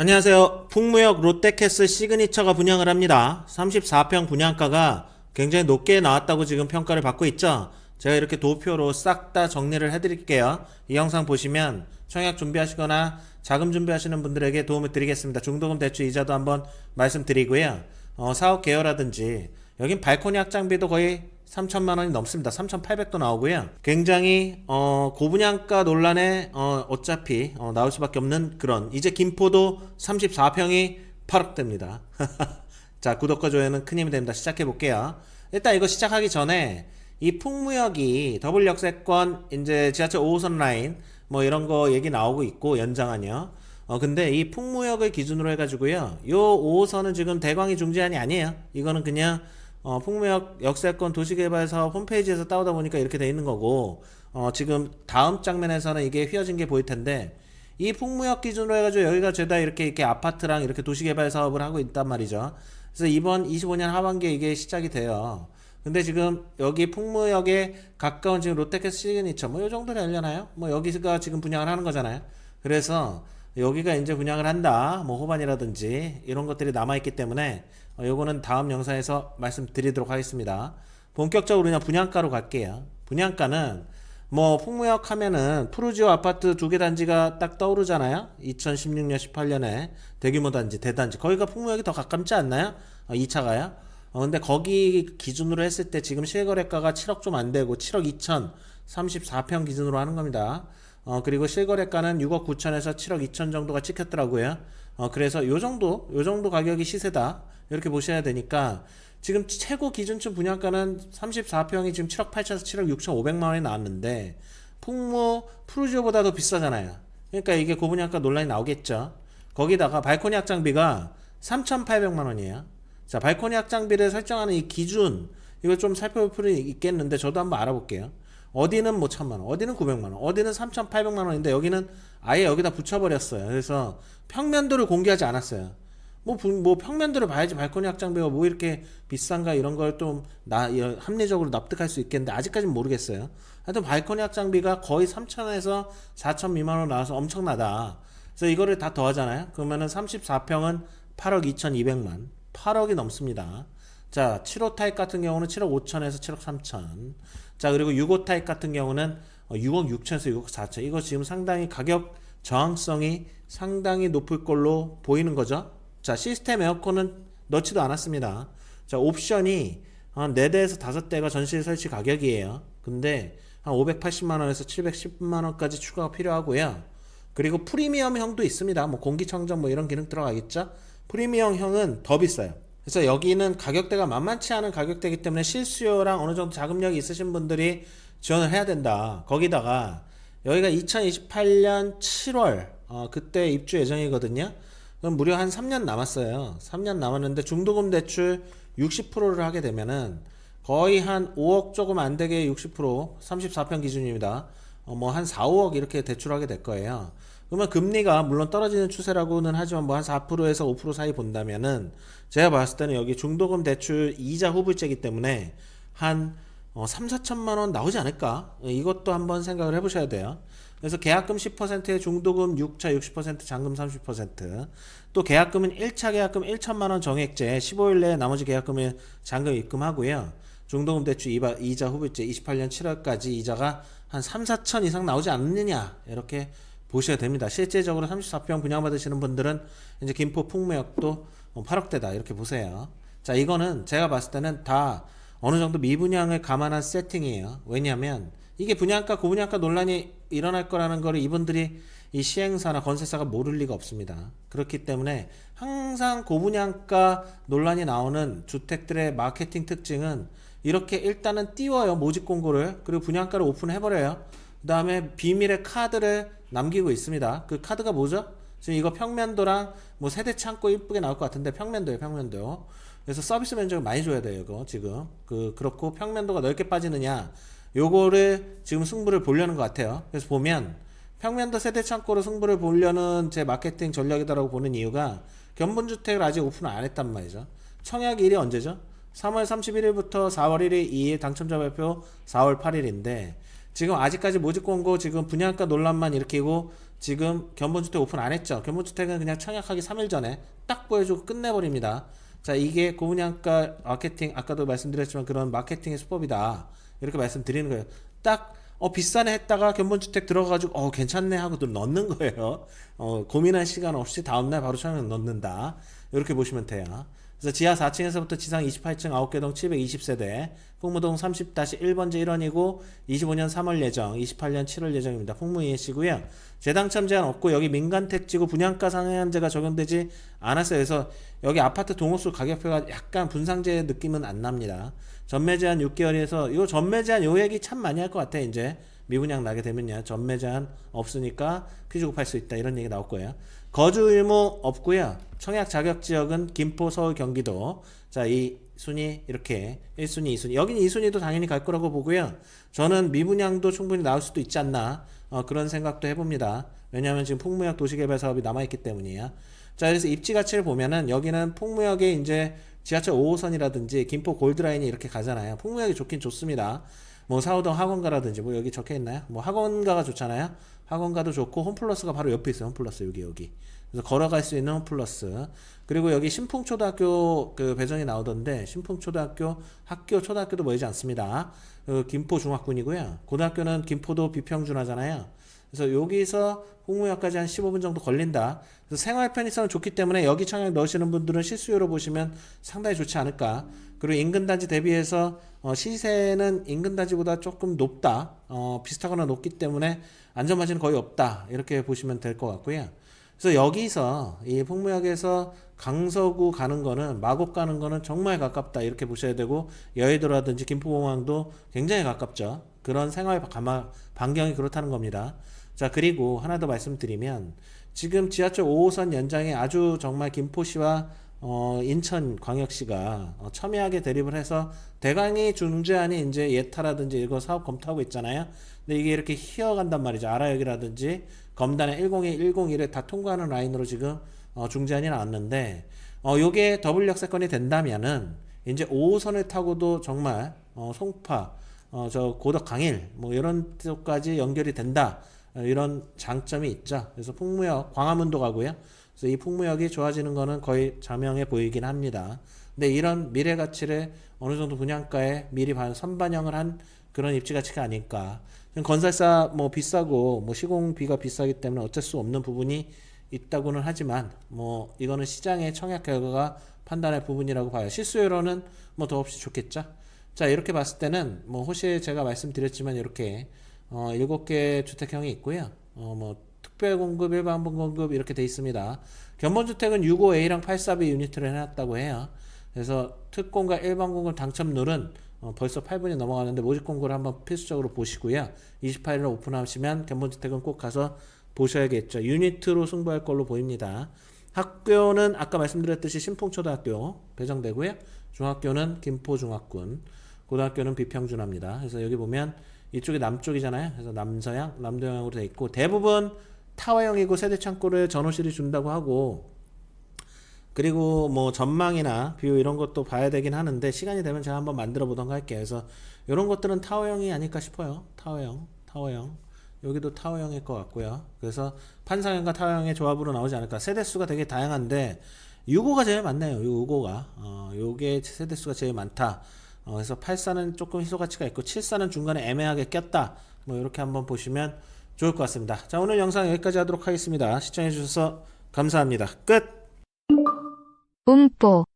안녕하세요. 풍무역 롯데캐슬 시그니처가 분양을 합니다. 34평 분양가가 굉장히 높게 나왔다고 지금 평가를 받고 있죠. 제가 이렇게 도표로 싹 다 정리를 해드릴게요. 이 영상 보시면 청약 준비하시거나 자금 준비하시는 분들에게 도움을 드리겠습니다. 중도금 대출 이자도 한번 말씀드리고요. 어, 사업 개요라든지 여긴 발코니 확장비도 거의 3천만 원이 넘습니다. 3,800도 나오고요. 굉장히 어, 고분양가 논란에 어, 어차피 어, 나올 수밖에 없는 그런 이제 김포도 34평이 8억대입니다. 자 구독과 좋아요는 큰 힘이 됩니다. 시작해 볼게요. 일단 이거 시작하기 전에 이 풍무역이 더블 역세권 이제 지하철 5호선 라인 뭐 이런 거 얘기 나오고 있고 연장하냐. 어 근데 이 풍무역을 기준으로 해가지고요. 요 5호선은 지금 대광이 중재안이 아니에요. 이거는 그냥 어, 풍무역 역세권 도시개발사업 홈페이지에서 따오다 보니까 이렇게 돼 있는 거고 어, 지금 다음 장면에서는 이게 휘어진 게 보일 텐데 이 풍무역 기준으로 해가지고 여기가 죄다 이렇게 이렇게 아파트랑 이렇게 도시개발 사업을 하고 있단 말이죠. 그래서 이번 25년 하반기에 이게 시작이 돼요. 근데 지금 여기 풍무역에 가까운 지금 롯데캐스 시그니처 뭐이 정도 되려나요? 뭐 여기가 지금 분양을 하는 거잖아요. 그래서 여기가 이제 분양을 한다. 뭐 호반이라든지 이런 것들이 남아 있기 때문에 어, 요거는 다음 영상에서 말씀드리도록 하겠습니다. 본격적으로 그냥 분양가로 갈게요. 분양가는 뭐 풍무역 하면은 푸르지오 아파트 두 개 단지가 딱 떠오르잖아요. 2016년 18년에 대규모 단지 대단지 거기가 풍무역이 더 가깝지 않나요? 어, 2차가요. 어, 근데 거기 기준으로 했을 때 지금 실거래가가 7억 좀 안 되고 7억 2천 34평 기준으로 하는 겁니다. 어, 그리고 실거래가는 6억 9천에서 7억 2천 정도가 찍혔더라고요. 어, 그래서 요 정도, 요 정도 가격이 시세다. 이렇게 보셔야 되니까 지금 최고 기준층 분양가는 34평이 지금 7억 8천에서 7억 6천 5백만 원이 나왔는데 풍무 푸르지오보다 더 비싸잖아요. 그러니까 이게 고분양가 논란이 나오겠죠. 거기다가 발코니 확장비가 3,800만 원이에요. 자, 발코니 확장비를 설정하는 이 기준 이걸 좀 살펴볼 필요 있겠는데 저도 한번 알아볼게요. 어디는 뭐 천만 원, 어디는 900만 원, 어디는 3,800만 원인데 여기는 아예 여기다 붙여버렸어요. 그래서 평면도를 공개하지 않았어요. 뭐, 부- 뭐 평면도를 봐야지 발코니 확장비가 뭐 이렇게 비싼가 이런 걸 좀 나, 이- 합리적으로 납득할 수 있겠는데 아직까지는 모르겠어요. 하여튼 발코니 확장비가 거의 3천에서 4천 미만으로 나와서 엄청나다. 그래서 이거를 다 더하잖아요. 그러면은 34평은 8억 2,200만. 8억이 넘습니다. 자, 7호 타입 같은 경우는 7억 5천에서 7억 3천. 자, 그리고 6호 타입 같은 경우는 어, 6억 6천에서 6억 4천. 이거 지금 상당히 가격 저항성이 상당히 높을 걸로 보이는 거죠. 자, 시스템 에어컨은 넣지도 않았습니다. 자, 옵션이 한 4대에서 5대가 전실 설치 가격이에요. 근데 한 580만 원에서 710만 원까지 추가가 필요하고요. 그리고 프리미엄형도 있습니다. 뭐 공기청정 뭐 이런 기능 들어가겠죠. 프리미엄형은 더 비싸요. 그래서 여기는 가격대가 만만치 않은 가격대이기 때문에 실수요랑 어느 정도 자금력이 있으신 분들이 지원을 해야 된다. 거기다가 여기가 2028년 7월 어, 그때 입주 예정이거든요. 그럼 무려 한 3년 남았어요. 3년 남았는데 중도금 대출 60%를 하게 되면은 거의 한 5억 조금 안 되게 60% 34평 기준입니다. 어, 뭐한 4, 5억 이렇게 대출하게 될 거예요. 그러면 금리가 물론 떨어지는 추세라고는 하지만 뭐 한 4%에서 5% 사이 본다면은 제가 봤을 때는 여기 중도금 대출 이자 후불제이기 때문에 한 어, 3, 4천만 원 나오지 않을까? 어, 이것도 한번 생각을 해보셔야 돼요. 그래서 계약금 10%에 중도금 6차 60% 잔금 30%또 계약금은 1차 계약금 1천만 원 정액제 15일 내에 나머지 계약금을 잔금 입금하고요. 중도금 대출 이자 후불제 28년 7월까지 이자가 한 3, 4천 이상 나오지 않느냐 이렇게 보셔야 됩니다. 실제적으로 34평 분양받으시는 분들은 이제 김포 풍무역도 8억대다 이렇게 보세요. 자 이거는 제가 봤을 때는 다 어느 정도 미분양을 감안한 세팅이에요. 왜냐하면 이게 분양가 고분양가 논란이 일어날 거라는 거를 이분들이 이 시행사나 건설사가 모를 리가 없습니다. 그렇기 때문에 항상 고분양가 논란이 나오는 주택들의 마케팅 특징은 이렇게 일단은 띄워요 모집 공고를 그리고 분양가를 오픈해버려요. 그 다음에 비밀의 카드를 남기고 있습니다. 그 카드가 뭐죠? 지금 이거 평면도랑 뭐 세대 창고 이쁘게 나올 것 같은데 평면도예요 평면도. 그래서 서비스 면적을 많이 줘야 돼요 이거 지금 그 그렇고 평면도가 넓게 빠지느냐 요거를 지금 승부를 보려는 것 같아요. 그래서 보면 평면도 세대 창고로 승부를 보려는 제 마케팅 전략이다라고 보는 이유가 견본주택을 아직 오픈을 안 했단 말이죠. 청약 일이 언제죠? 3월 31일부터 4월 1일 2일 당첨자 발표 4월 8일인데 지금 아직까지 모집 공고 지금 분양가 논란만 일으키고 지금 견본주택 오픈 안 했죠. 견본주택은 그냥 청약하기 3일 전에 딱 보여주고 끝내버립니다. 자, 이게 고분양가 마케팅, 아까도 말씀드렸지만 그런 마케팅의 수법이다. 이렇게 말씀드리는 거예요. 딱, 어, 비싸네 했다가 견본주택 들어가가지고, 어, 괜찮네 하고 또 넣는 거예요. 어, 고민할 시간 없이 다음날 바로 청약 넣는다. 이렇게 보시면 돼요. 그래서 지하 4층에서부터 지상 28층 9개동 720세대, 풍무동 30-1번지 1원이고 25년 3월 예정, 28년 7월 예정입니다. 풍무 이해 시고요. 재당첨 제한 없고 여기 민간 택지고 분양가 상한제가 적용되지 않았어요. 그래서 여기 아파트 동호수 가격표가 약간 분상제 느낌은 안 납니다. 전매 제한 6개월에서 이거 전매 제한 요 얘기 참 많이 할 것 같아 이제 미분양 나게 되면요 전매 제한 없으니까 팔수 있다 이런 얘기 나올 거예요. 거주 의무 없고요. 청약 자격 지역은 김포, 서울, 경기도. 자, 이 순위 이렇게 1순위, 2순위. 여기는 2순위도 당연히 갈 거라고 보고요. 저는 미분양도 충분히 나올 수도 있지 않나 어, 그런 생각도 해봅니다. 왜냐하면 지금 풍무역 도시개발 사업이 남아있기 때문이에요. 자, 그래서 입지 가치를 보면은 여기는 풍무역에 이제 지하철 5호선이라든지 김포 골드라인이 이렇게 가잖아요. 풍무역이 좋긴 좋습니다. 뭐 사우동 학원가라든지 뭐 여기 적혀 있나요? 뭐 학원가가 좋잖아요. 학원가도 좋고 홈플러스가 바로 옆에 있어요. 홈플러스 여기 여기. 그래서 걸어갈 수 있는 홈플러스. 그리고 여기 신풍초등학교 그 배정이 나오던데 신풍초등학교 학교 초등학교도 멀지 않습니다. 그 김포 중학군이고요. 고등학교는 김포도 비평준하잖아요. 그래서 여기서 홍무역까지 한 15분 정도 걸린다. 그래서 생활 편의성은 좋기 때문에 여기 청약 넣으시는 분들은 실수요로 보시면 상당히 좋지 않을까. 그리고 인근 단지 대비해서 어, 시세는 인근 단지보다 조금 높다. 어, 비슷하거나 높기 때문에 안전마진은 거의 없다. 이렇게 보시면 될 것 같고요. 그래서 여기서 이 풍무역에서 강서구 가는 거는 마곡 가는 거는 정말 가깝다 이렇게 보셔야 되고 여의도라든지 김포공항도 굉장히 가깝죠. 그런 생활 반경이 그렇다는 겁니다. 자 그리고 하나 더 말씀드리면 지금 지하철 5호선 연장에 아주 정말 김포시와 어, 인천 광역시가 어, 첨예하게 대립을 해서 대강이 중재안이 이제 예타라든지 이거 사업 검토하고 있잖아요. 근데 이게 이렇게 휘어간단 말이죠. 아라역이라든지 검단의 102, 101에 다 통과하는 라인으로 지금 어, 중재안이 나왔는데 어, 요게 더블 역세권이 된다면은 이제 5호선을 타고도 정말 어, 송파, 어, 저 고덕 강일 뭐 이런 쪽까지 연결이 된다. 어, 이런 장점이 있죠. 그래서 풍무역 광화문도 가고요. 그래서 이 풍무역이 좋아지는 거는 거의 자명해 보이긴 합니다. 근데 이런 미래 가치를 어느 정도 분양가에 미리 반 선반영을 한 그런 입지 가치가 아닐까. 건설사 뭐 비싸고 뭐 시공비가 비싸기 때문에 어쩔 수 없는 부분이 있다고는 하지만 뭐 이거는 시장의 청약 결과가 판단할 부분이라고 봐요. 실수요로는 뭐 더없이 좋겠죠. 자 이렇게 봤을 때는 뭐 호시 제가 말씀드렸지만 이렇게 어 일곱 개 주택형이 있고요. 어 뭐 특별 공급, 일반 공급 이렇게 돼 있습니다. 견본주택은 65A랑 84B 유니트를 해놨다고 해요. 그래서 특공과 일반 공급 당첨률은 어, 벌써 8분이 넘어가는데 모집 공고를 한번 필수적으로 보시고요. 28일에 오픈하시면 견본주택은 꼭 가서 보셔야겠죠. 유니트로 승부할 걸로 보입니다. 학교는 아까 말씀드렸듯이 신풍초등학교 배정되고요. 중학교는 김포중학군, 고등학교는 비평준합니다. 그래서 여기 보면 이쪽이 남쪽이잖아요. 그래서 남서양, 남도양으로 돼 있고 대부분 타워형이고 세대 창고를 전호실이 준다고 하고 그리고 뭐 전망이나 뷰 이런 것도 봐야 되긴 하는데 시간이 되면 제가 한번 만들어 보던가 할게요. 그래서 이런 것들은 타워형이 아닐까 싶어요. 타워형, 타워형. 여기도 타워형일 것 같고요. 그래서 판상형과 타워형의 조합으로 나오지 않을까. 세대수가 되게 다양한데 6호가 제일 많네요. 6호가. 어, 요게 세대수가 제일 많다. 어, 그래서 84는 조금 희소 가치가 있고 74는 중간에 애매하게 꼈다. 뭐 이렇게 한번 보시면 좋을 것 같습니다. 자, 오늘 영상 여기까지 하도록 하겠습니다. 시청해 주셔서 감사합니다. 끝. 음뽀